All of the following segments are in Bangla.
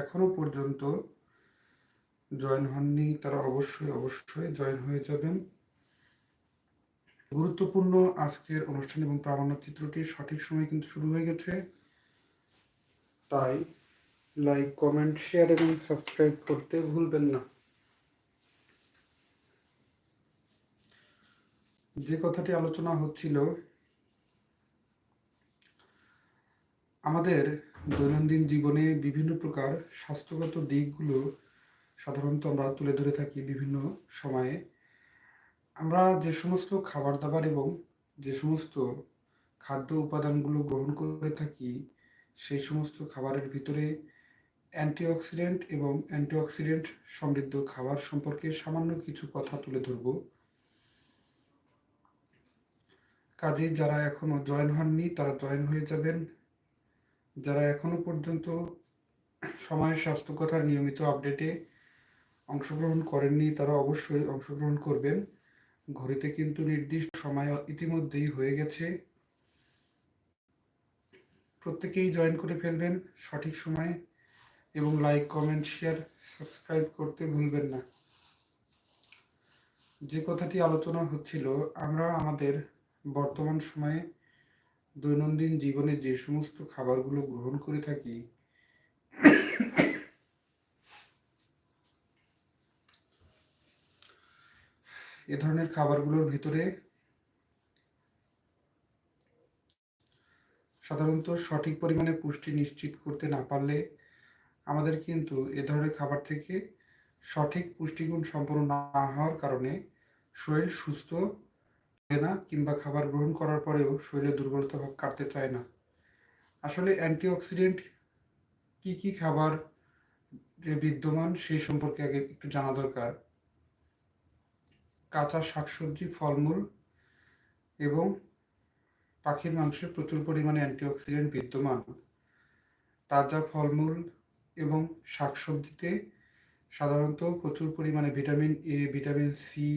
এখনও পর্যন্ত জয়েন হননি তারা অবশ্যই অবশ্যই জয়েন হয়ে যাবেন। গুরুত্বপূর্ণ আজকের অনুষ্ঠান এবং প্রামাণ্য চিত্রটি সঠিক সময় কিন্তু শুরু হয়ে গেছে। তাই লাইক, কমেন্ট, শেয়ার এবং সাবস্ক্রাইব করতে ভুলবেন না। যে কথাটি আলোচনা হচ্ছিল, আমাদের দৈনন্দিন জীবনে বিভিন্ন প্রকার স্বাস্থ্যগত দিকগুলো সাধারণত আমরা তুলে ধরে থাকি বিভিন্ন সময়ে। আমরা যে সমস্ত খাবার দাবার এবং যে সমস্ত খাদ্য উপাদানগুলো গ্রহণ করে থাকি, সেই সমস্ত খাবারের ভিতরে অ্যান্টিঅক্সিডেন্ট এবং অ্যান্টিঅক্সিডেন্ট সমৃদ্ধ খাবার সম্পর্কে সামান্য কিছু কথা তুলে ধরব। কাজে যারা এখনও জয়েন হননি, তারা জয়েন হয়ে যাবেন। যারা এখনও পর্যন্ত সময়ের স্বাস্থ্য কথার নিয়মিত আপডেটে অংশগ্রহণ করেননি, তারা অবশ্যই অংশগ্রহণ করবেন। ঘড়িতে কিন্তু নির্দিষ্ট সময় ইতিমধ্যেই হয়ে গেছে। প্রত্যেকেই জয়েন করে ফেলবেন সঠিক সময়ে এবং লাইক, কমেন্ট, শেয়ার, সাবস্ক্রাইব করতে ভুলবেন না। যে কথাটি আলোচনা হচ্ছিল, আমরা আমাদের বর্তমান সময়ে দৈনন্দিন জীবনে যে সমস্ত খাবারগুলো গ্রহণ করে থাকি, এ ধরনের খাবারগুলোর ভিতরে সাধারণত সঠিক পরিমাণে পুষ্টি নিশ্চিত করতে না পারলে আমাদের কিন্তু এ ধরনের খাবার থেকে সঠিক পুষ্টিগুণ সম্পন্ন না হওয়ার কারণে শরীর সুস্থ না কিংবা খাবার গ্রহণ করার পরেও শরীরে দুর্বলতা ভাব কাটতে চায় না। আসলে অ্যান্টিঅক্সিডেন্ট কি কি খাবার বিদ্যমান সেই সম্পর্কে আগে একটু জানা দরকার। কাঁচা শাকসবজি, ফলমূল এবং পাখির মাংসে প্রচুর পরিমাণে অ্যান্টিঅক্সিডেন্ট বিদ্যমান। তাজা ফলমূল এবং শাকসবজিতে সাধারণত প্রচুর পরিমাণে ভিটামিন এ ভিটামিন সি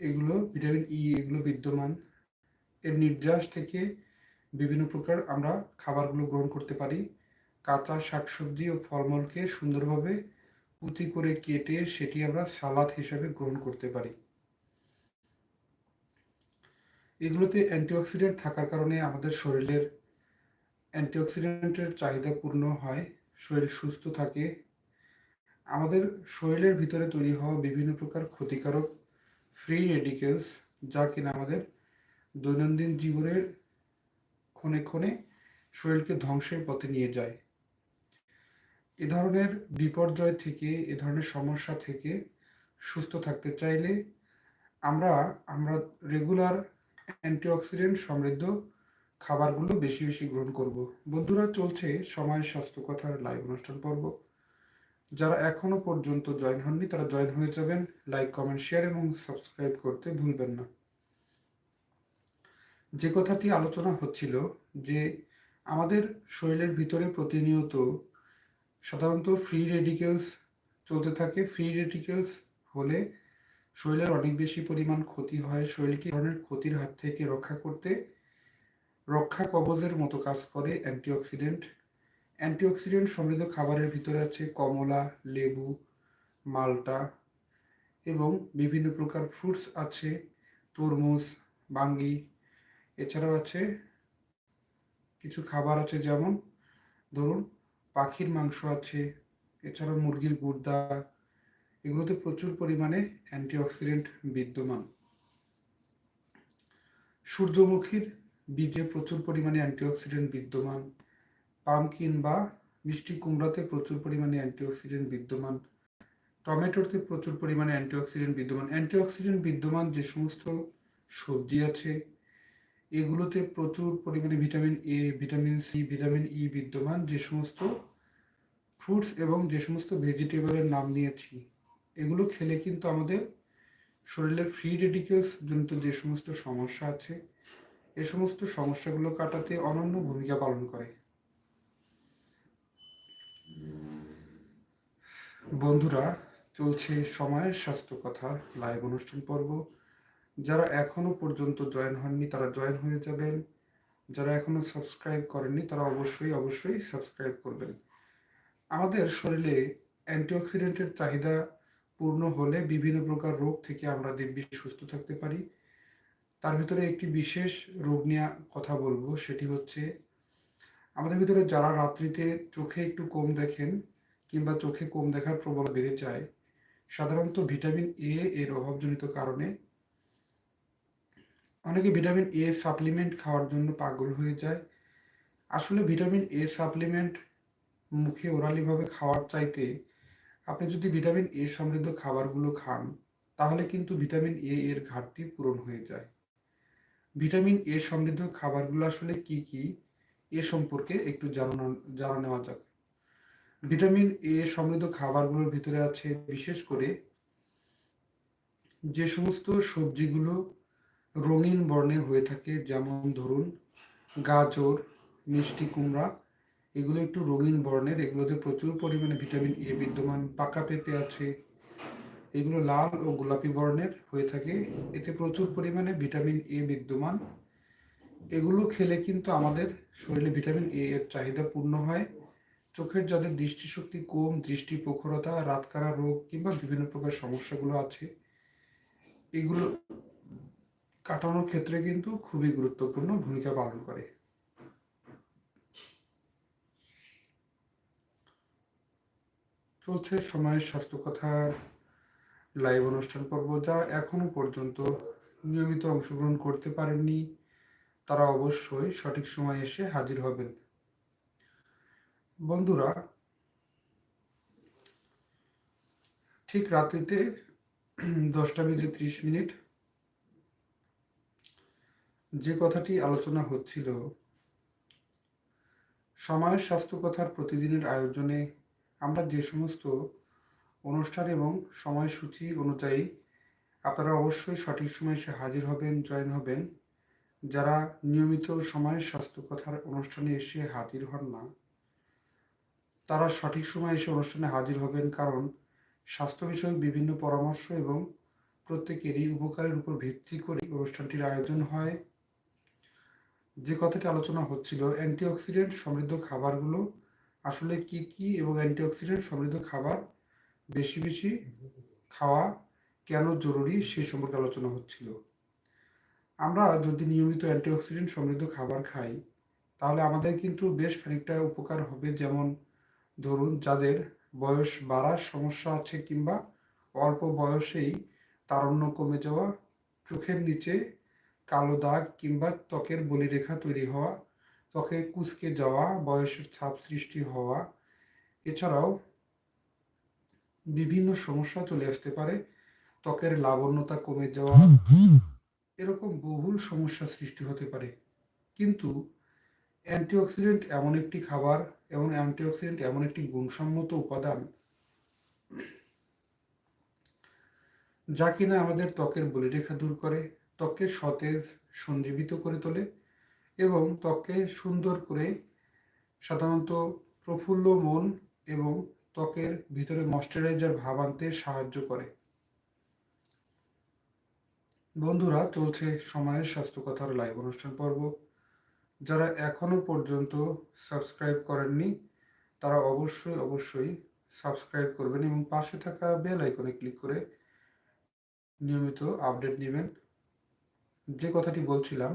এগুলো ভিটামিন ই এগুলো বিদ্যমান। এর নির্যাস থেকে বিভিন্ন প্রকার আমরা খাবারগুলো গ্রহণ করতে পারি। কাঁচা শাকসবজি ও ফলমূলকে সুন্দরভাবে কুচি করে কেটে সেটি আমরা সালাদ হিসাবে গ্রহণ করতে পারি। এগুলোতে অ্যান্টিঅক্সিডেন্ট থাকার কারণে আমাদের শরীরের অ্যান্টিঅক্সিডেন্টের চাহিদা পূর্ণ হয়, শরীর সুস্থ থাকে। আমাদের শরীরের ভিতরে তৈরি হওয়া বিভিন্ন প্রকার ক্ষতিকারক ফ্রি রেডিকেলস যা কিনা আমাদের দৈনন্দিন জীবনের ক্ষণে ক্ষণে শরীরকে ধ্বংসের পথে নিয়ে যায়। এ ধরনের বিপর্যয় থেকে, এ ধরনের সমস্যা থেকে সুস্থ থাকতে চাইলে আমরা আমরা রেগুলার অ্যান্টিঅক্সিডেন্ট সমৃদ্ধ খাবারগুলো বেশি বেশি গ্রহণ করব। বন্ধুরা, চলছে সময় স্বাস্থ্য কথার লাইভ অনুষ্ঠান পর্ব। যারা এখনও পর্যন্ত জয়েন হননি, তারা জয়েন হয়ে যাবেন। লাইক কমেন্ট শেয়ার এবং সাবস্ক্রাইব করতে ভুলবেন না। যে কথাটি আলোচনা হচ্ছিল যে আমাদের শরীরের ভিতরে প্রতিনিয়ত সাধারণত ফ্রি রেডিকেলস চলতে থাকে। ফ্রি রেডিকেলস হলে শরীরের অনেক বেশি পরিমাণ ক্ষতি হয়। শরীরকে ধরনের ক্ষতির হাত থেকে রক্ষা করতে রক্ষা কবজের মতো কাজ করে অ্যান্টিঅক্সিডেন্ট। অ্যান্টিঅক্সিডেন্ট সমৃদ্ধ খাবারের ভিতরে আছে কমলা, লেবু, মালটা এবং বিভিন্ন প্রকার ফ্রুটস আছে, তরমুজ, বাঙ্গি, এছাড়াও আছে কিছু খাবার আছে যেমন, ধরুন পাখির মাংস আছে, এছাড়াও মুরগির গুর্দা এগুলোতে প্রচুর পরিমাণে অ্যান্টিঅক্সিডেন্ট বিদ্যমান। সূর্যমুখীর বীজে প্রচুর পরিমাণে অ্যান্টিঅক্সিডেন্ট বিদ্যমান। পামকিন বা মিষ্টি কুমড়াতে প্রচুর পরিমাণে অ্যান্টিঅক্সিডেন্ট বিদ্যমান, টমেটোতে প্রচুর পরিমাণে অ্যান্টিঅক্সিডেন্ট বিদ্যমান। অ্যান্টিঅক্সিডেন্ট বিদ্যমান যে সমস্ত সবজি আছে, এগুলোতে প্রচুর পরিমাণে vitamin A vitamin C vitamin E বিদ্যমান যে সমস্ত ফ্রুটস এবং যে সমস্ত ভেজিটেবলের নাম নিয়েছি। এগুলো খেলে কিন্তু আমাদের শরীরের ফ্রি রেডিকেলস জনিত যে সমস্ত সমস্যা আছে, এ সমস্ত সমস্যাগুলো কাটাতে অনন্য ভূমিকা পালন করে। বন্ধুরা, চলছে সময়ের স্বাস্থ্য কথার লাইভ অনুষ্ঠান পর্ব। যারা এখনও পর্যন্ত জয়েন হননি, তারা জয়েন হয়ে যাবেন। যারা এখনও সাবস্ক্রাইব করেননি, তারা অবশ্যই অবশ্যই সাবস্ক্রাইব করবেন। আমাদের শরীরে অ্যান্টিঅক্সিডেন্টের চাহিদা পূর্ণ হলে বিভিন্ন প্রকার রোগ থেকে আমরা দিব্যি সুস্থ থাকতে পারি। তার ভিতরে একটি বিশেষ রোগ নিয়ে কথা বলব, সেটি হচ্ছে, আমাদের ভিতরে যারা রাত্রিতে চোখে একটু কম দেখেন কিংবা চোখে কম দেখার প্রবল বেড়ে যায়, সাধারণত ভিটামিন এ এর অভাবজনিত কারণে। অনেকে ভিটামিন এ সাপ্লিমেন্ট খাওয়ার জন্য পাগল হয়ে যায়। আসলে ভিটামিন এ সাপ্লিমেন্ট মুখে ওরালিভাবে খাওয়ার চাইতে আপনি যদি ভিটামিন এ সমৃদ্ধ খাবারগুলো খান, তাহলে কিন্তু ভিটামিন এ এর ঘাটতি পূরণ হয়ে যায়। ভিটামিন এ সমৃদ্ধ খাবারগুলো আসলে কি কি, এ সম্পর্কে একটু জানানো, জানা নেওয়া যাক। ভিটামিন এ সমৃদ্ধ খাবারগুলোর ভিতরে আছে বিশেষ করে যে সমস্ত সবজিগুলো রঙিন বর্ণের হয়ে থাকে, যেমন ধরুন গাজর, মিষ্টি কুমড়া, এগুলো একটু রঙিন বর্ণের, এগুলোতে প্রচুর পরিমাণে ভিটামিন এ বিদ্যমান, পাকা পেঁপে আছে, এগুলো লাল ও গোলাপি বর্ণের হয়ে থাকে, এতে প্রচুর পরিমাণে ভিটামিন এ বিদ্যমান। এগুলো খেলে কিন্তু আমাদের শরীরে ভিটামিন এ এর চাহিদা পূর্ণ হয়। চোখের যাদের দৃষ্টিশক্তি কম দৃষ্টি প্রখরতা রাতকানা রোগ কিংবা বিভিন্ন প্রকার সমস্যাগুলো আছে। এগুলো কাটানোর ক্ষেত্রে কিন্তু খুবই গুরুত্বপূর্ণ ভূমিকা পালন করে। চলছে সময়ের স্বাস্থ্য কথার লাইভ অনুষ্ঠান পর্ব যা এখনও পর্যন্ত নিয়মিত অংশগ্রহণ করতে পারেননি। তারা অবশ্যই সঠিক সময় এসে হাজির হবেন। বন্ধুরা, ঠিক রাত্রিতে দশটা বেজে ত্রিশ মিনিট যে কথাটি আলোচনা হচ্ছিল, সময়ের স্বাস্থ্য কথার প্রতিদিনের আয়োজনে আমরা যে সমস্ত অনুষ্ঠান এবং সময়সূচি অনুযায়ী আপনারা অবশ্যই সঠিক সময় এসে হাজির হবেন, জয়েন হবেন, যারা নিয়মিত সময়ের স্বাস্থ্য কথার অনুষ্ঠানে এসে হাজির হন না তারা সঠিক সময় এসে অনুষ্ঠানে হাজির হবেন কারণ স্বাস্থ্য বিষয়ক বিভিন্ন পরামর্শ এবং প্রত্যেকেরই উপকারের উপর ভিত্তি করে অনুষ্ঠানটির আয়োজন হয়। যে কথাটি আলোচনা হচ্ছিল, অ্যান্টিঅক্সিডেন্ট সমৃদ্ধ খাবারগুলো আসলে কি কি এবং অ্যান্টিঅক্সিডেন্ট সমৃদ্ধ খাবার বেশি বেশি খাওয়া কেন জরুরি সে সম্পর্কে আলোচনা হচ্ছিল। আমরা যদি নিয়মিত অ্যান্টিঅক্সিডেন্ট সমৃদ্ধ খাবার খাই, তাহলে আমাদের কিন্তু বেশ খানিকটা উপকার হবে। যেমন ধরুন যাদের বয়স বাড়ার সমস্যা আছে কিংবা অল্প বয়সেই তারণ্য কমে যাওয়া চোখের নিচে কালো দাগ কিংবা ত্বকের বলিরেখা তৈরি হওয়া ত্বকে কুচকে যাওয়া বয়সের ছাপ সৃষ্টি হওয়া এছাড়াও বিভিন্ন সমস্যা চলে আসতে পারে। ত্বকের লাবণ্যতা কমে যাওয়া এরকম বহুল সমস্যা সৃষ্টি হতে পারে। কিন্তু অ্যান্টিঅক্সিডেন্ট এমন একটি খাবার এবং অ্যান্টিঅক্সিডেন্ট এমন একটি গুণসম্মত উপাদান যা কিনা আমাদের ত্বকের বলিরেখা দূর করে, ত্বককে সতেজ, সঞ্জীবিত করে তোলে এবং ত্বককে সুন্দর করে সাধারণত প্রফুল্ল মন এবং ত্বকের ভিতরে ময়শ্চারাইজার ভাব আনতে সাহায্য করে। বন্ধুরা, চলছে সময়ের স্বাস্থ্য কথার লাইভ অনুষ্ঠান পর্ব। যারা এখনও পর্যন্ত সাবস্ক্রাইব করেননি, তারা অবশ্যই অবশ্যই সাবস্ক্রাইব করবেন এবং পাশে থাকা বেল আইকনে ক্লিক করে নিয়মিত আপডেট নেবেন। যে কথাটি বলছিলাম,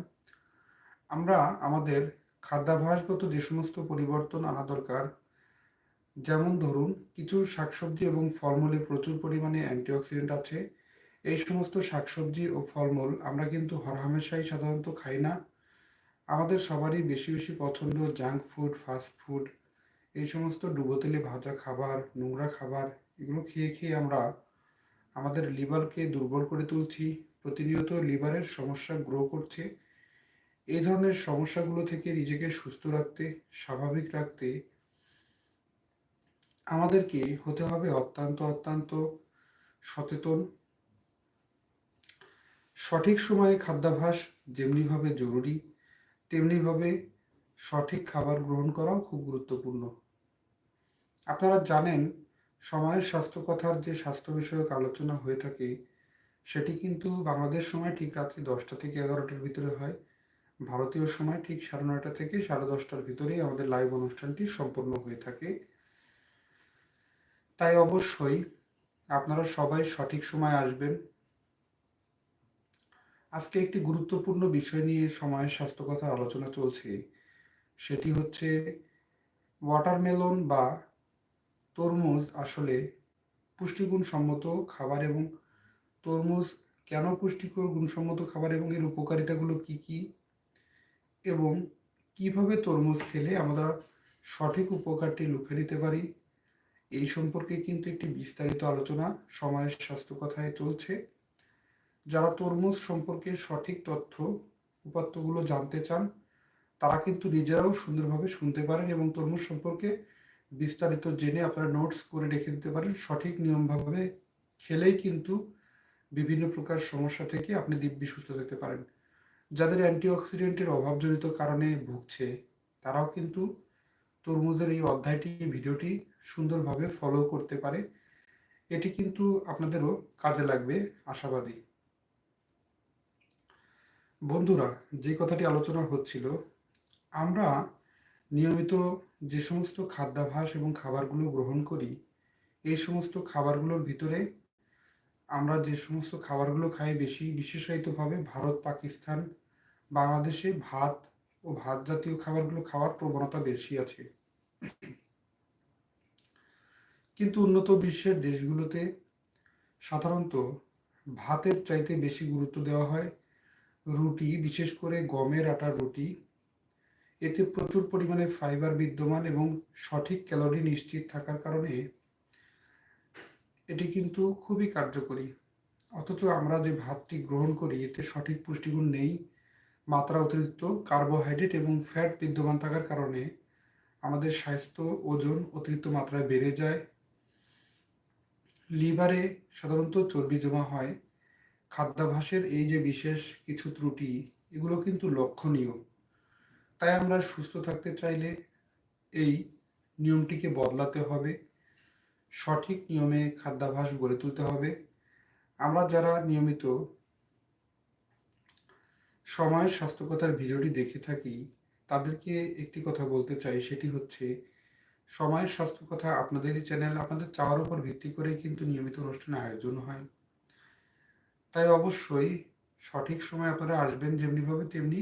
আমরা আমাদের খাদ্যাভ্যাসগত যে সমস্ত পরিবর্তন আনা দরকার, যেমন ধরুন কিছু শাকসবজি এবং ফলমূলে প্রচুর পরিমাণে অ্যান্টিঅক্সিডেন্ট আছে। এই সমস্ত শাকসবজি ও ফলমূল আমরা কিন্তু হরহামেশাই সাধারণত খাই না। আমাদের সবারই বেশি বেশি পছন্দ জাঙ্ক ফুড ফাস্ট ফুড এই সমস্ত ডুবো তেলে ভাজা খাবার, নোংরা খাবার, এগুলো খেয়ে খেয়ে আমরা আমাদের লিভারকে দুর্বল করে তুলছি। প্রতিনিয়ত লিভারের সমস্যা গ্রো করছে। এই ধরনের সমস্যাগুলো থেকে নিজেকে সুস্থ রাখতে, স্বাভাবিক রাখতে আমাদেরকে হতে হবে অত্যন্ত অত্যন্ত সচেতন। সঠিক সময়ে খাদ্যাভ্যাস যেমনিভাবে জরুরি তেমনিভাবে সঠিক খাবার গ্রহণ করাও খুব গুরুত্বপূর্ণ। আপনারা জানেন, সময়ের স্বাস্থ্য কথার যে স্বাস্থ্য বিষয়ক আলোচনা হয়ে থাকে, সেটি কিন্তু বাংলাদেশ সময় ঠিক রাত্রি দশটা থেকে এগারোটার ভিতরে হয়। ভারতীয় সময় ঠিক সাড়ে নয়টা থেকে সাড়ে দশটার ভিতরেই আমাদের লাইভ অনুষ্ঠানটি সম্পন্ন হয়ে থাকে। তাই অবশ্যই আপনারা সবাই সঠিক সময় আসবেন। আজকে একটি গুরুত্বপূর্ণ বিষয় নিয়ে সময়ের স্বাস্থ্য কথার আলোচনা চলছে। সেটি হচ্ছে ওয়াটারমেলন বা তরমুজ আসলে পুষ্টিগুণ সম্মত খাবার এবং তরমুজ কেন পুষ্টিকর, গুণসম্মত খাবার এবং এর উপকারিতাগুলো কি কি? এবং কীভাবে তরমুজ খেলে আমরা সঠিক উপকারটি লুফে নিতে পারি? এই সম্পর্কে কিন্তু একটি বিস্তারিত আলোচনা সময়ের স্বাস্থ্য কথায় চলছে। যারা তরমুজ সম্পর্কে সঠিক তথ্য উপাত্তগুলো জানতে চান, তারা কিন্তু নিজেরাও সুন্দরভাবে শুনতে পারেন এবং তরমুজ সম্পর্কে বিস্তারিত জেনে আপনারা নোটস করে রেখে দিতে পারেন। সঠিক নিয়মভাবে খেলেই কিন্তু বিভিন্ন প্রকার সমস্যা থেকে আপনি দিব্যি সুস্থ থাকতে পারেন। যাদের অ্যান্টিঅক্সিডেন্টের অভাবজনিত কারণে ভুগছে, তারাও কিন্তু তরমুজের এই অধ্যায়টি, ভিডিওটি সুন্দরভাবে ফলো করতে পারে। এটি কিন্তু আপনাদেরও কাজে লাগবে, আশাবাদী। বন্ধুরা, যে কথাটি আলোচনা হচ্ছিল, আমরা নিয়মিত যে সমস্ত খাদ্যাভাস এবং খাবারগুলো গ্রহণ করি, এই সমস্ত খাবারগুলোর ভিতরে আমরা যে সমস্ত খাবারগুলো খাই বেশি বিশেষায়িতভাবে ভারত, পাকিস্তান, বাংলাদেশে ভাত ও ভাত জাতীয় খাবারগুলো খাওয়ার প্রবণতা বেশি আছে। কিন্তু উন্নত বিশ্বের দেশগুলোতে সাধারণত ভাতের চাইতে বেশি গুরুত্ব দেওয়া হয় রুটি, বিশেষ করে গমের আটার রুটি। এতে প্রচুর পরিমাণে ফাইবার বিদ্যমান এবং সঠিক ক্যালোরি নিশ্চিত থাকার কারণে এটি কিন্তু খুবই কার্যকরী। অথচ আমরা যে ভাতটি গ্রহণ করি, এতে সঠিক পুষ্টিগুণ নেই, মাত্রা অতিরিক্ত কার্বোহাইড্রেট এবং ফ্যাট বিদ্যমান থাকার কারণে আমাদের স্বাস্থ্য, ওজন অতিরিক্ত মাত্রায় বেড়ে যায়। লিভারে সাধারণত চর্বি জমা হয় খাদ্যাভাসের এই যে বিশেষ কিছু ত্রুটি, এগুলো কিন্তু লক্ষণীয়। তাই আমরা সুস্থ থাকতে চাইলে এই নিয়মটিকে বদলাতে হবে। সঠিক নিয়মে খাদ্যাভাস গড়ে তুলতে হবে। আমরা যারা নিয়মিত সময়ের স্বাস্থ্যকতার ভিডিওটি দেখে থাকি, তাদেরকে একটি কথা বলতে চাই, সেটি হচ্ছে, সময়ের স্বাস্থ্য কথা আপনাদেরই চ্যানেল, আপনাদের চাওয়ার উপর ভিত্তি করে কিন্তু নিয়মিত অনুষ্ঠানে আয়োজন হয়। তাই অবশ্যই সঠিক সময় আপনারা আসবেন যেমনিভাবে তেমনি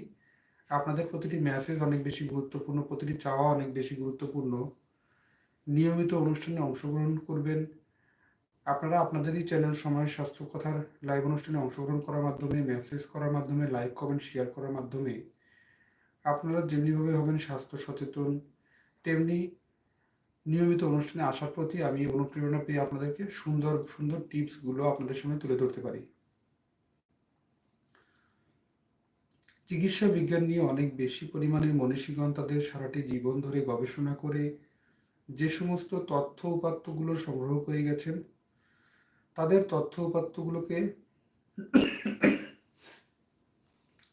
আপনাদের প্রতিটি মেসেজ অনেক বেশি গুরুত্বপূর্ণ, প্রতিটি চাওয়া অনেক বেশি গুরুত্বপূর্ণ। নিয়মিত অনুষ্ঠানে অংশগ্রহণ করবেন। আপনারা আপনাদেরই চ্যানেল সময় স্বাস্থ্য কথার লাইভ অনুষ্ঠানে অংশগ্রহণ করার মাধ্যমে মেসেজ করার মাধ্যমে লাইক কমেন্ট শেয়ার করার মাধ্যমে আপনারা যেমনিভাবে হবেন স্বাস্থ্য সচেতন, তেমনি নিয়মিত অনুষ্ঠানে আসার প্রতি আমি অনুপ্রেরণা পেয়ে আপনাদেরকে সুন্দর সুন্দর টিপসগুলো আপনাদের সামনে তুলে ধরতে পারি। চিকিৎসা বিজ্ঞান নিয়ে অনেক বেশি পরিমাণে মনীষীগণ তাদের সারাটি জীবন ধরে গবেষণা করে যে সমস্ত তথ্য উপাত্তগুলো সংগ্রহ করে গেছেন, তাদের তথ্য উপাত্তগুলোকে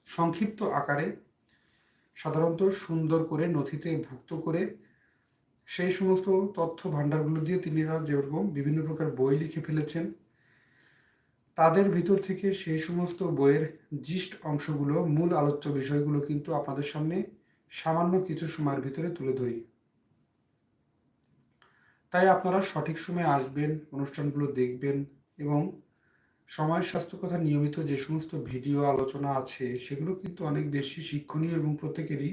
সংক্ষিপ্ত আকারে সাধারণত সুন্দর করে নথিতে ভুক্ত করে সেই সমস্ত তথ্য ভাণ্ডারগুলো দিয়ে তিনিরা যেরকম বিভিন্ন প্রকার বই লিখে ফেলেছেন। তাদের ভিতর থেকে সেই সমস্ত বইয়ের জিস্ট অংশগুলো, মূল আলোচ্য বিষয়গুলো কিন্তু আপনাদের সামনে সামান্য কিছু সময়ের ভিতরে তুলে ধরি। তাই আপনারা সঠিক সময়ে আসবেন, অনুষ্ঠানগুলো দেখবেন এবং সময়, স্বাস্থ্য কথা নিয়মিত যে সমস্ত ভিডিও, আলোচনা আছে, সেগুলো কিন্তু অনেক বেশি শিক্ষণীয় এবং প্রত্যেকেরই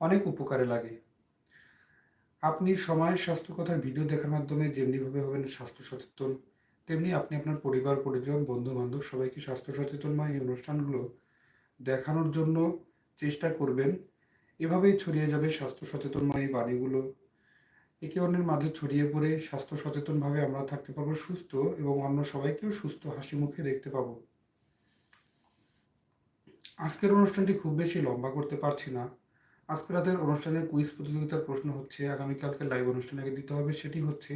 অনেক উপকারে লাগে। আপনি সময়ের স্বাস্থ্য কথার ভিডিও দেখার মাধ্যমে যেমনিভাবে হবেন স্বাস্থ্য সচেতন তেমনি আপনি আপনার পরিবার, পরিজন বন্ধু বান্ধব সবাইকে স্বাস্থ্য সচেতনময় এই অনুষ্ঠানগুলো দেখানোর জন্য চেষ্টা করবেন। এভাবেই ছড়িয়ে যাবে স্বাস্থ্য সচেতনময় এই বাণীগুলো। একে অন্যের মাঝে ছড়িয়ে পড়ে স্বাস্থ্য সচেতনভাবে আমরা থাকতে পারব সুস্থ এবং অন্য সবাইকেও সুস্থ হাসি মুখে দেখতে পাবো। আজকের অনুষ্ঠানটি খুব বেশি লম্বা করতে পারছি না। আজকে রাতের অনুষ্ঠানের কুইজ প্রতিযোগিতার প্রশ্ন হচ্ছে, আগামীকালকে লাইভ অনুষ্ঠানে দিতে হবে, সেটি হচ্ছে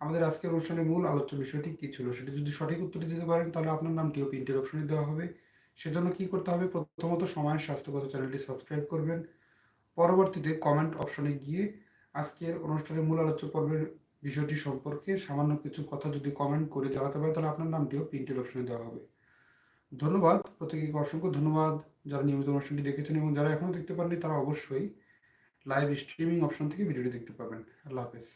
আমাদের আজকের অনুষ্ঠানের মূল আলোচ্য বিষয়টি কী ছিল? সেটি যদি সঠিক উত্তর দিতে পারেন, তাহলে আপনার নামটিও প্রিন্টের অপশনে দেওয়া হবে। সেজন্য কি করতে হবে? প্রথমত সময় স্বাস্থ্যগত চ্যানেলটি সাবস্ক্রাইব করবেন। পরবর্তীতে কমেন্ট অপশনে গিয়ে আজকের অনুষ্ঠানের মূল আলোচ্য পর্বের বিষয়টি সম্পর্কে সামান্য কিছু কথা যদি কমেন্ট করে জানাতে পারেন, তাহলে আপনার নামটিও প্রিন্টের অপশনে দেওয়া হবে। ধন্যবাদ। প্রত্যেকে অসংখ্য ধন্যবাদ যারা নিয়মিত অনুষ্ঠানটি দেখেছেন এবং যারা এখনও দেখতে পারেননি তারা অবশ্যই লাইভ স্ট্রিমিং অপশন থেকে ভিডিওটি দেখতে পাবেন। আল্লাহ হাফেজ।